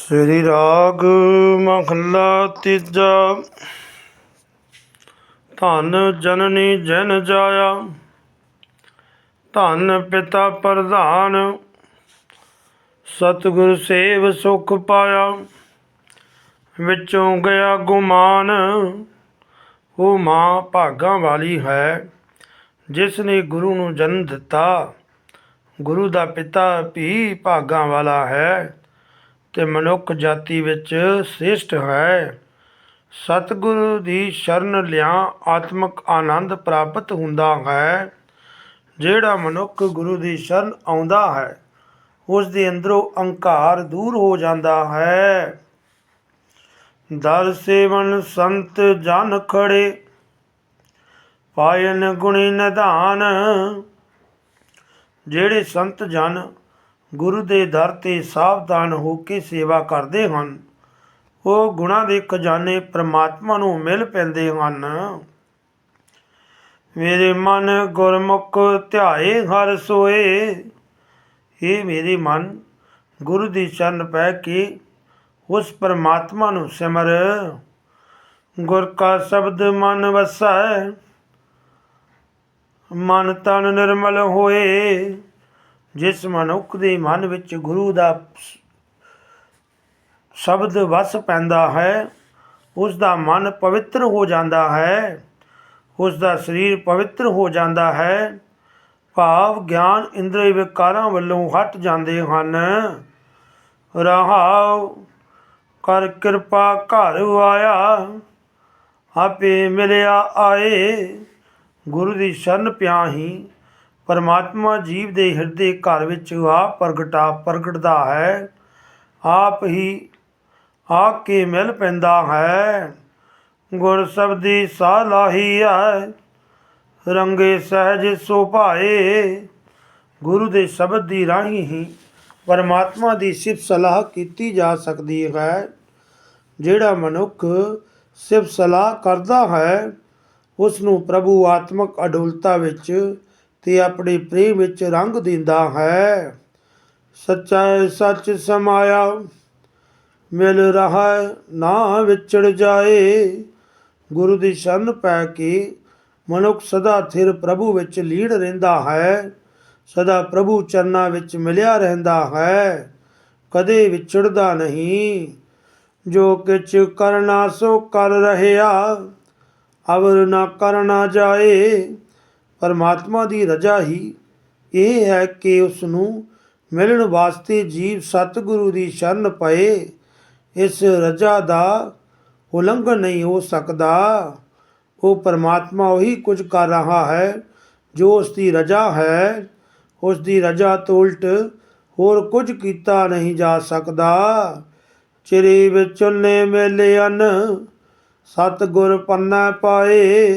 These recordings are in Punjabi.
ਸ੍ਰੀ ਰਾਗ ਮਹੱਲਾ ਤੀਜਾ। ਧੰਨ ਜਨਨੀ ਜਨ ਜਾਇਆ, ਧੰਨ ਪਿਤਾ ਪ੍ਰਧਾਨ, ਸਤਿਗੁਰ ਸੇਵ ਸੁਖ ਪਾਇਆ, ਵਿੱਚੋਂ ਗਿਆ ਗੁਮਾਨ। ਉਹ ਮਾਂ ਭਾਗਾਂ ਵਾਲੀ ਹੈ ਜਿਸ ਨੇ ਗੁਰੂ ਨੂੰ ਜਨਮ ਦਿੱਤਾ। ਗੁਰੂ ਦਾ ਪਿਤਾ ਵੀ ਭਾਗਾਂ ਵਾਲਾ ਹੈ। ਅਤੇ ਮਨੁੱਖ ਜਾਤੀ ਵਿੱਚ ਸ੍ਰੇਸ਼ਟ ਹੈ। ਸਤਿਗੁਰੂ ਦੀ ਸ਼ਰਨ ਲਿਆਂ ਆਤਮਿਕ ਆਨੰਦ ਪ੍ਰਾਪਤ ਹੁੰਦਾ ਹੈ। ਜਿਹੜਾ ਮਨੁੱਖ ਗੁਰੂ ਦੀ ਸ਼ਰਨ ਆਉਂਦਾ ਹੈ, ਉਸ ਦੇ ਅੰਦਰੋਂ ਅਹੰਕਾਰ ਦੂਰ ਹੋ ਜਾਂਦਾ ਹੈ। ਦਰ ਸੇਵਨ ਸੰਤ ਜਨ ਖੜੇ, ਪਾਇਨ ਗੁਣੀ ਨਿਧਾਨ। ਜਿਹੜੇ ਸੰਤ ਜਨ ਗੁਰੂ ਦੇ ਦਰ ਤੇ ਸਾਵਧਾਨ ਹੋ ਕੇ ਸੇਵਾ ਕਰਦੇ ਹਨ। ਉਹ ਗੁਣਾ ਦੇ ਖਜ਼ਾਨੇ ਪ੍ਰਮਾਤਮਾ ਨੂੰ ਮਿਲ ਪੈਂਦੇ ਹਨ। ਮੇਰੇ ਮਨ ਗੁਰਮੁਖ ਧਿਆਏ, ਹਰ ਸੋਏ। ਇਹ ਮੇਰੇ ਮਨ, ਗੁਰੂ ਦੀ ਸ਼ਰਨ ਪੈ ਕੇ ਉਸ ਪਰਮਾਤਮਾ ਨੂੰ ਸਿਮਰ। ਗੁਰ ਕਾ ਸ਼ਬਦ ਮਨ ਵਸੈ, ਮਨ ਤਨ ਨਿਰਮਲ ਹੋਏ। ਜਿਸ ਮਨੁੱਖ ਦੇ ਮਨ ਵਿੱਚ ਗੁਰੂ ਦਾ ਸ਼ਬਦ ਵਸ ਪੈਂਦਾ ਹੈ, ਉਸ ਦਾ ਮਨ ਪਵਿੱਤਰ ਹੋ ਜਾਂਦਾ ਹੈ, ਉਸ ਦਾ ਸਰੀਰ ਪਵਿੱਤਰ ਹੋ ਜਾਂਦਾ ਹੈ, ਭਾਵ ਗਿਆਨ ਇੰਦਰੀ ਵਿਕਾਰਾਂ ਵੱਲੋਂ ਹਟ ਜਾਂਦੇ ਹਨ। ਰਹਾਉ ਕਰ ਕਿਰਪਾ ਘਰ ਆਇਆ ਆਪੇ ਮਿਲਿਆ ਆਏ, ਗੁਰੂ ਦੀ ਸ਼ਰਨ ਪਿਆ ਹੀ ਪਰਮਾਤਮਾ ਜੀਵ ਦੇ ਹਿਰਦੇ ਘਰ ਵਿੱਚ ਆਪ ਪ੍ਰਗਟਾ ਪ੍ਰਗਟਦਾ ਹੈ। ਆਪ ਹੀ ਆ ਕੇ ਮਿਲ ਪੈਂਦਾ ਹੈ। ਗੁਰ ਸਬਦੀ ਸਾਹ ਲਾਹੀ ਹੈ। ਰੰਗੇ ਸਹਿਜ ਸੋ ਭਾਏ। ਗੁਰੂ ਦੇ ਸ਼ਬਦ ਦੀ ਰਾਹੀਂ ਹੀ ਪਰਮਾਤਮਾ ਦੀ ਸਿਫਤ ਸਲਾਹ ਕੀਤੀ ਜਾ ਸਕਦੀ ਹੈ। ਜਿਹੜਾ ਮਨੁੱਖ ਸਿਫਤ ਸਲਾਹ ਕਰਦਾ ਹੈ ਉਸ ਨੂੰ ਪ੍ਰਭੂ ਆਤਮਕ ਅਡੋਲਤਾ ਵਿੱਚ ਤੇ ਆਪਣੇ ਪ੍ਰੇਮ ਵਿੱਚ ਰੰਗ ਦਿੰਦਾ ਹੈ। ਸੱਚਾ ਸੱਚ ਸਮਾਇਆ, ਮਿਲ ਰਹਾ ਨਾ ਵਿਛੜ ਜਾਏ। ਗੁਰੂ ਦੀ ਸ਼ਰਨ ਪੈ ਕੇ ਮਨੁੱਖ ਸਦਾ ਥਿਰ ਪ੍ਰਭੂ ਵਿੱਚ ਲੀੜ ਰਹਿੰਦਾ ਹੈ। ਸਦਾ ਪ੍ਰਭੂ ਚਰਨਾਂ ਵਿੱਚ ਮਿਲਿਆ ਰਹਿੰਦਾ ਹੈ। ਕਦੇ ਵਿਛੜਦਾ ਨਹੀਂ। ਜੋ ਕਿਛ ਕਰਨਾ ਸੋ ਕਰ ਰਹਿਆ ਅਵਰ ਨਾ ਕਰਨਾ ਜਾਏ। ਪਰਮਾਤਮਾ ਦੀ ਰਜਾ ਹੀ ਇਹ ਹੈ ਕਿ ਉਸ ਨੂੰ ਮਿਲਣ ਵਾਸਤੇ ਜੀਵ ਸਤਿਗੁਰੂ ਦੀ ਸ਼ਰਨ ਪਏ। ਇਸ ਰਜਾ ਦਾ ਉਲੰਘਣ ਨਹੀਂ ਹੋ ਸਕਦਾ। ਉਹ ਪਰਮਾਤਮਾ ਉਹੀ ਕੁਝ ਕਰ ਰਹਾ ਹੈ ਜੋ ਉਸ ਦੀ ਰਜਾ ਹੈ। ਉਸ ਦੀ ਰਜਾ ਤੋਂ ਉਲਟ ਹੋਰ ਕੁਝ ਕੀਤਾ ਨਹੀਂ ਜਾ ਸਕਦਾ। ਚਿਰੇ ਵਿੱਚ ਨੇ ਮੇਲੇ ਅਨ ਸਤ ਗੁਰ ਪੰਨਾ ਪਾਏ।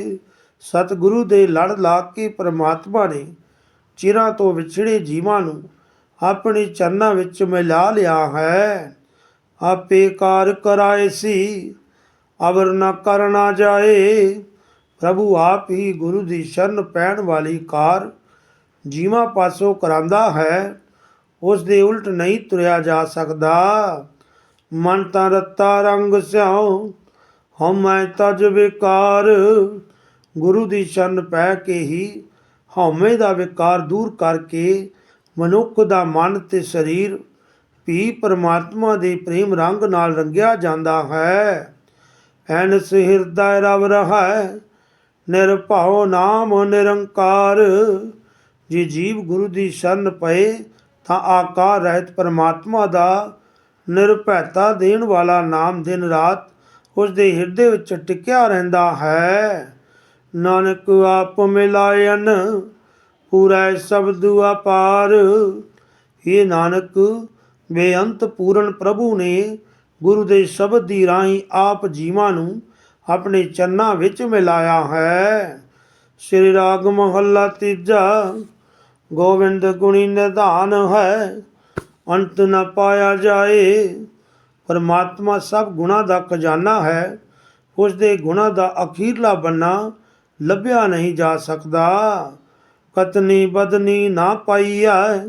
ਸਤਿਗੁਰੂ ਦੇ ਲੜ ਲਾ ਕੇ ਪ੍ਰਮਾਤਮਾ ਨੇ ਚਿਰਾਂ ਤੋਂ ਵਿਛੜੇ ਜੀਵਾਂ ਨੂੰ ਆਪਣੇ ਚਰਨਾਂ ਵਿੱਚ ਮਿਲਾ ਲਿਆ ਹੈ। ਆਪੇ ਕਾਰ ਕਰਾਏ ਸੀ, ਅਵਰ ਨਾ ਕਰਨਾ ਜਾਏ। ਪ੍ਰਭੂ ਆਪ ਹੀ ਗੁਰੂ ਦੀ ਸ਼ਰਨ ਪੈਣ ਵਾਲੀ ਕਾਰ ਜੀਵਾਂ ਪਾਸੋਂ ਕਰਾਂਦਾ ਹੈ। ਉਸ ਦੇ ਉਲਟ ਨਹੀਂ ਤੁਰਿਆ ਜਾ ਸਕਦਾ। ਮਨ ਤਾਂ ਰੱਤਾ ਰੰਗ ਸਿਆਉ ਹਉਮੈ ਤਜ ਵਿਕਾਰ ਗੁਰੂ ਦੀ ਸ਼ਰਨ ਪੈ ਕੇ ਹੀ ਹਉਮੈ ਦਾ ਵਿਕਾਰ ਦੂਰ ਕਰਕੇ ਮਨੁੱਖ ਦਾ ਮਨ ਤੇ ਸਰੀਰ ਵੀ ਪਰਮਾਤਮਾ ਦੇ ਪ੍ਰੇਮ ਰੰਗ ਨਾਲ ਰੰਗਿਆ ਜਾਂਦਾ ਹੈ। ਐਨਸ ਹਿਰਦੈ ਰਵ ਰਹਾ ਨਿਰਭਉ ਨਾਮ ਨਿਰੰਕਾਰ। ਜੇ ਜੀਵ ਗੁਰੂ ਦੀ ਸ਼ਰਨ ਪਏ, ਤਾਂ ਆਕਾਰ ਰਹਿਤ ਪਰਮਾਤਮਾ ਦਾ ਨਿਰਭੈਤਾ ਦੇਣ ਵਾਲਾ ਨਾਮ ਦਿਨ ਰਾਤ ਉਸ ਦੇ ਹਿਰਦੇ ਵਿੱਚ ਟਿਕਿਆ ਰਹਿੰਦਾ ਹੈ। ਨਾਨਕ ਆਪ ਮਿਲਾਇਨ, ਪੂਰਾ ਸ਼ਬਦ ਅਪਾਰ। ਇਹ ਨਾਨਕ, ਬੇਅੰਤ ਪੂਰਨ ਪ੍ਰਭੂ ਨੇ ਗੁਰੂ ਦੇ ਸ਼ਬਦ ਦੀ ਰਾਹੀਂ ਆਪ ਜੀਵਾਂ ਨੂੰ ਆਪਣੇ ਚਰਨਾਂ ਵਿੱਚ ਮਿਲਾਇਆ ਹੈ। ਸ੍ਰੀ ਰਾਗ ਮਹੱਲਾ ਤੀਜਾ ਗੋਵਿੰਦ ਗੁਣੀ ਨਿਧਾਨ ਹੈ, ਅੰਤ ਨਾ ਪਾਇਆ ਜਾਏ। ਪਰਮਾਤਮਾ ਸਭ ਗੁਣਾ ਦਾ ਖਜ਼ਾਨਾ ਹੈ, ਉਸ ਦੇ ਗੁਣਾ ਦਾ ਅਖੀਰਲਾ ਬੰਨਾ ਲੱਭਿਆ ਨਹੀਂ ਜਾ ਸਕਦਾ। ਕਤਨੀ ਬਦਨੀ ਨਾ ਪਾਈਐ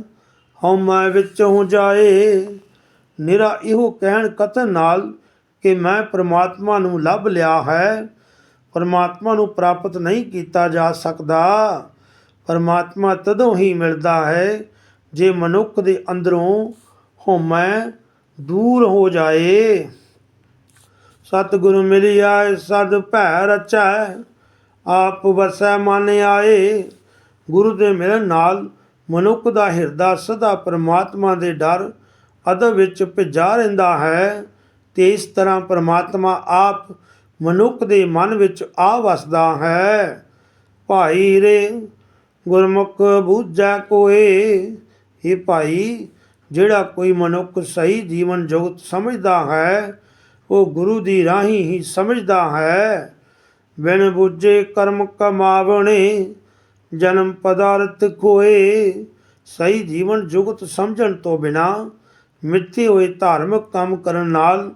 ਹਉਮੈ ਵਿੱਚੋਂ ਜਾਏ। ਨਿਰਾ ਇਹੋ ਕਹਿਣ ਕਥਨ ਨਾਲ ਕਿ ਮੈਂ ਪ੍ਰਮਾਤਮਾ ਨੂੰ ਲੱਭ ਲਿਆ ਹੈ। ਪਰਮਾਤਮਾ ਨੂੰ ਪ੍ਰਾਪਤ ਨਹੀਂ ਕੀਤਾ ਜਾ ਸਕਦਾ। ਪਰਮਾਤਮਾ ਤਦੋਂ ਹੀ ਮਿਲਦਾ ਹੈ ਜੇ ਮਨੁੱਖ ਦੇ ਅੰਦਰੋਂ ਹਉਮੈ ਦੂਰ ਹੋ ਜਾਏ। ਸਤਿਗੁਰੂ ਮਿਲਿਆ, ਸਦ ਭੈ ਰਚੈ। ਆਪ ਵਸੈ ਮਨ ਆਏ। ਗੁਰੂ ਦੇ ਮਿਲਣ ਨਾਲ ਮਨੁੱਖ ਦਾ ਹਿਰਦਾ ਸਦਾ ਪਰਮਾਤਮਾ ਦੇ ਡਰ ਅਦਬ ਵਿੱਚ ਭਿੱਜਾ ਰਹਿੰਦਾ ਹੈ ਤੇ ਇਸ ਤਰ੍ਹਾਂ ਪਰਮਾਤਮਾ ਆਪ ਮਨੁੱਖ ਦੇ ਮਨ ਵਿੱਚ ਆ ਵਸਦਾ ਹੈ। ਭਾਈ ਰੇ, ਗੁਰਮੁਖ ਬੂਝੈ ਕੋਏ। ਇਹ ਭਾਈ, ਜਿਹੜਾ ਕੋਈ ਮਨੁੱਖ ਸਹੀ ਜੀਵਨ ਜੁਗਤ ਸਮਝਦਾ ਹੈ, ਉਹ ਗੁਰੂ ਦੀ ਰਾਹੀਂ ਹੀ ਸਮਝਦਾ ਹੈ। ਬਿਨ ਬੁੱਝੇ ਕਰਮ ਕਮਾਵਣੇ, ਜਨਮ ਪਦਾਰਥ ਕੋਏ ਸਹੀ ਜੀਵਨ ਜੁਗਤ ਸਮਝਣ ਤੋਂ ਬਿਨਾ ਮਿੱਥੇ ਹੋਏ ਧਾਰਮਿਕ ਕੰਮ ਕਰਨ ਨਾਲ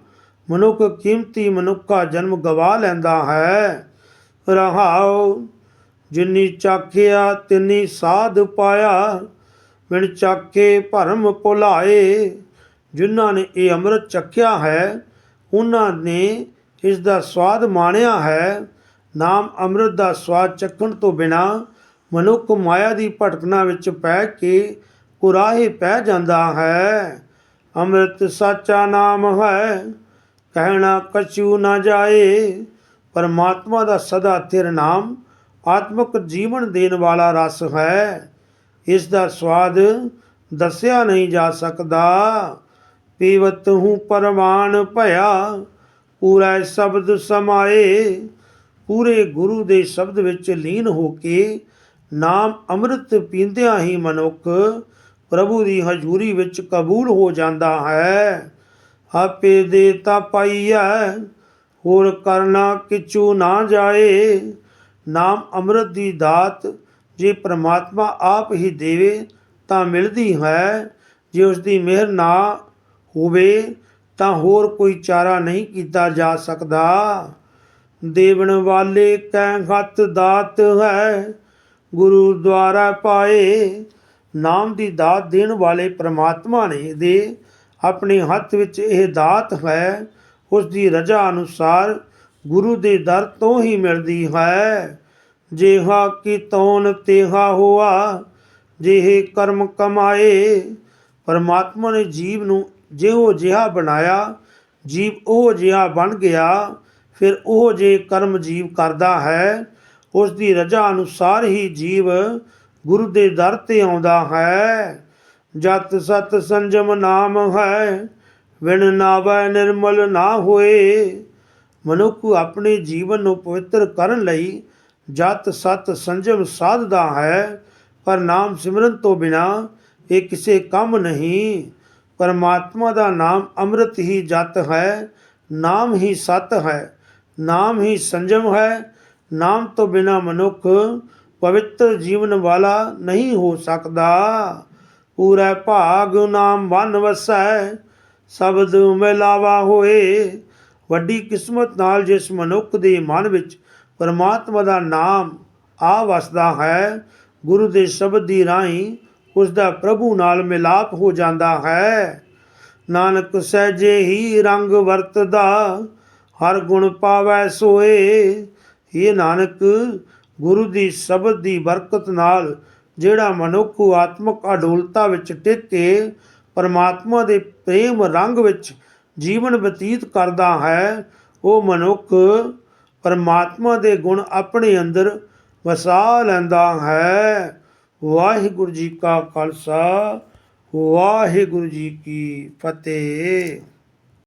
ਮਨੁੱਖ ਕੀਮਤੀ ਮਨੁੱਖਾ ਜਨਮ ਗਵਾ ਲੈਂਦਾ ਹੈ। ਰਹਾਉ, ਜਿਨੀ ਚਾਖਿਆ ਤਿਨੀ ਸਾਧ ਪਾਇਆ, ਬਿਨ ਚਾਕੇ ਭਰਮ ਭੁਲਾਏ। ਜਿਨ੍ਹਾਂ ਨੇ ਇਹ ਅੰਮ੍ਰਿਤ ਚੱਖਿਆ ਹੈ ਉਹਨਾਂ ਨੇ ਇਸ ਦਾ ਸਵਾਦ ਮਾਣਿਆ ਹੈ। ਨਾਮ ਅੰਮ੍ਰਿਤ ਦਾ ਸਵਾਦ ਚੱਕਣ ਤੋਂ ਬਿਨਾ ਮਨੁੱਖ ਮਾਇਆ ਦੀ ਭਟਕਣਾ ਵਿੱਚ ਪੈ ਕੇ ਕੁਰਾਹੇ ਪੈ ਜਾਂਦਾ ਹੈ। ਅੰਮ੍ਰਿਤ ਸਾਚਾ ਨਾਮ ਹੈ, ਕਹਿਣਾ ਕਛੂ ਨਾ ਜਾਏ। ਪਰਮਾਤਮਾ ਦਾ ਸਦਾ ਤੇਰ ਨਾਮ ਆਤਮਿਕ ਜੀਵਨ ਦੇਣ ਵਾਲਾ ਰਸ ਹੈ। ਇਸ ਦਾ ਸਵਾਦ ਦੱਸਿਆ ਨਹੀਂ ਜਾ ਸਕਦਾ। ਪੀਵਤ ਹੂੰ ਪਰਮਾਨ ਭਇਆ, ਪੂਰਾ ਸ਼ਬਦ ਸਮਾਏ। ਪੂਰੇ ਗੁਰੂ ਦੇ ਸ਼ਬਦ ਵਿੱਚ ਲੀਨ ਹੋ ਕੇ ਨਾਮ ਅੰਮ੍ਰਿਤ ਪੀਂਦਿਆਂ ਹੀ ਮਨੁੱਖ ਪ੍ਰਭੂ ਦੀ ਹਜ਼ੂਰੀ ਵਿੱਚ ਕਬੂਲ ਹੋ ਜਾਂਦਾ ਹੈ। ਆਪੇ ਦੇ ਦੇਤਾ ਪਾਈਐ ਹੋਰ ਕਰਨਾ ਕਿਛੂ ਨਾ ਜਾਏ। ਨਾਮ ਅੰਮ੍ਰਿਤ ਦੀ ਦਾਤ ਜੇ ਪ੍ਰਮਾਤਮਾ ਆਪ ਹੀ ਦੇਵੇ ਤਾਂ ਮਿਲਦੀ ਹੈ। ਜੇ ਉਸ ਦੀ ਮਿਹਰ ਨਾ ਹੋਵੇ ਤਾਂ ਹੋਰ ਕੋਈ ਚਾਰਾ ਨਹੀਂ ਕੀਤਾ ਜਾ ਸਕਦਾ। ਦੇਵਨ ਵਾਲੇ ਕੈ ਹੱਥ ਦਾਤ ਹੈ। ਗੁਰੂ ਦੁਆਰਾ ਪਾਏ, ਨਾਮ ਦੀ ਦਾਤ ਦੇਣ ਵਾਲੇ ਪ੍ਰਮਾਤਮਾ ਨੇ ਦੇ ਆਪਣੇ ਹੱਥ ਵਿੱਚ ਇਹ ਦਾਤ ਹੈ। ਉਸ ਦੀ ਰਜ਼ਾ ਅਨੁਸਾਰ ਗੁਰੂ ਦੇ ਦਰ ਤੋਂ ਹੀ ਮਿਲਦੀ ਹੈ। ਜਿਹਾ ਕੀ ਤੌਨ ਤੇਹਾ ਹੋਆ, ਜਿਹੇ ਕਰਮ ਕਮਾਏ। ਪਰਮਾਤਮਾ ਨੇ ਜੀਵ ਨੂੰ ਜਿਹੋ ਜਿਹਾ ਬਣਾਇਆ, ਜੀਵ ਉਹ ਜਿਹਾ ਬਣ ਗਿਆ ਫਿਰ ਉਹ ਜੇ ਕਰਮ ਜੀਵ ਕਰਦਾ ਹੈ ਉਸ ਦੀ ਰਜ਼ਾ ਅਨੁਸਾਰ ਹੀ ਜੀਵ ਗੁਰੂ ਦੇ ਦਰ ਤੇ ਆਉਂਦਾ ਹੈ। ਜਤ ਸਤ ਸੰਜਮ ਨਾਮ ਹੈ, ਵਿਣ ਨਾਵੈ ਨਿਰਮਲ ਨਾ ਹੋਏ। ਮਨੁੱਖ ਆਪਣੇ ਜੀਵਨ ਨੂੰ ਪਵਿੱਤਰ ਕਰਨ ਲਈ ਜਤ ਸਤ ਸੰਜਮ ਸਾਧਦਾ ਹੈ, ਪਰ ਨਾਮ ਸਿਮਰਨ ਤੋਂ ਬਿਨਾ ਇਹ ਕਿਸੇ ਕੰਮ ਨਹੀਂ। ਪਰਮਾਤਮਾ ਦਾ ਨਾਮ ਅੰਮ੍ਰਿਤ ਹੀ ਜਤ ਹੈ, ਨਾਮ ਹੀ ਸਤ ਹੈ। ਨਾਮ ਹੀ ਸੰਜਮ ਹੈ, ਨਾਮ ਤੋਂ ਬਿਨਾ ਮਨੁੱਖ ਪਵਿੱਤਰ ਜੀਵਨ ਵਾਲਾ ਨਹੀਂ ਹੋ ਸਕਦਾ। ਪੂਰਾ ਭਾਗ ਨਾਮ ਵਨ ਵਸੈ, ਸ਼ਬਦ ਮਿਲਾਵਾ ਹੋਏ। ਵੱਡੀ ਕਿਸਮਤ ਨਾਲ ਜਿਸ ਮਨੁੱਖ ਦੇ ਮਨ ਵਿੱਚ ਪਰਮਾਤਮਾ ਦਾ ਨਾਮ ਆ ਵਸਦਾ ਹੈ, ਗੁਰੂ ਦੇ ਸ਼ਬਦ ਦੀ ਰਾਹੀਂ ਉਸ ਦਾ ਪ੍ਰਭੂ ਨਾਲ ਮਿਲਾਪ ਹੋ ਜਾਂਦਾ ਹੈ। ਨਾਨਕ ਸਹਿਜੇ ਹੀ ਰੰਗ ਵਰਤਦਾ ਹਰ ਗੁਣ ਪਾਵੈ ਸੋਏ। ਇਹ ਨਾਨਕ, ਗੁਰੂ ਦੀ ਸ਼ਬਦ ਦੀ ਬਰਕਤ ਨਾਲ ਜਿਹੜਾ ਮਨੁੱਖ ਆਤਮਿਕ ਅਡੋਲਤਾ ਵਿੱਚ ਟਿਕ ਕੇ ਪਰਮਾਤਮਾ ਦੇ ਪ੍ਰੇਮ ਰੰਗ ਵਿੱਚ ਜੀਵਨ ਬਤੀਤ ਕਰਦਾ ਹੈ, ਉਹ ਮਨੁੱਖ ਪਰਮਾਤਮਾ ਦੇ ਗੁਣ ਆਪਣੇ ਅੰਦਰ ਵਸਾ ਲੈਂਦਾ ਹੈ। ਵਾਹਿਗੁਰੂ ਜੀ ਕਾ ਖਾਲਸਾ, ਵਾਹਿਗੁਰੂ ਜੀ ਕੀ ਫਤਿਹ।